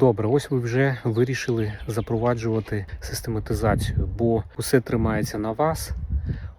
Добре, ось ви вже вирішили запроваджувати систематизацію, бо усе тримається на вас.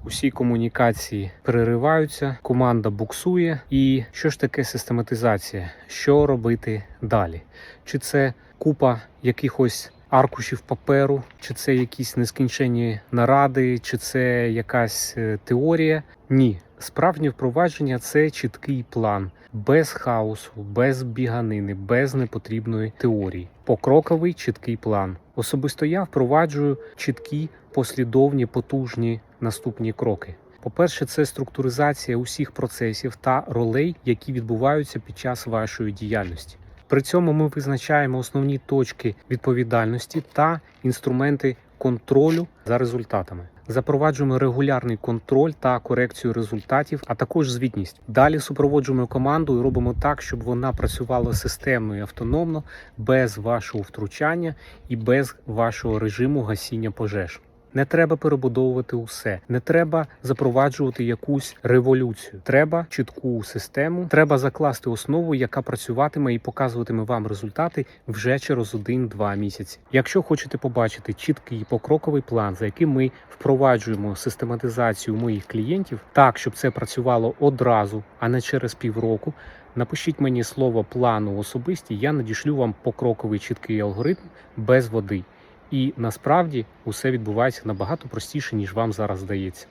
Усі комунікації перериваються, команда буксує. І що ж таке систематизація? Що робити далі? Чи це купа якихось аркушів паперу, чи це якісь нескінченні наради, чи це якась е, теорія? Ні, справжнє впровадження це чіткий план, без хаосу, без біганини, без непотрібної теорії. Покроковий чіткий план. Особисто я впроваджую чіткі, послідовні, потужні наступні кроки. По-перше, це структуризація усіх процесів та ролей, які відбуваються під час вашої діяльності. При цьому ми визначаємо основні точки відповідальності та інструменти контролю за результатами. Запроваджуємо регулярний контроль та корекцію результатів, а також звітність. Далі супроводжуємо команду і робимо так, щоб вона працювала системно і автономно, без вашого втручання і без вашого режиму гасіння пожеж. Не треба перебудовувати усе, не треба запроваджувати якусь революцію. Треба чітку систему, треба закласти основу, яка працюватиме і показуватиме вам результати вже через 1-2 місяці. Якщо хочете побачити чіткий покроковий план, за яким ми впроваджуємо систематизацію моїх клієнтів, так щоб це працювало одразу, а не через півроку. Напишіть мені слово плану особисті, я надішлю вам покроковий чіткий алгоритм без води. І насправді усе відбувається набагато простіше, ніж вам зараз здається.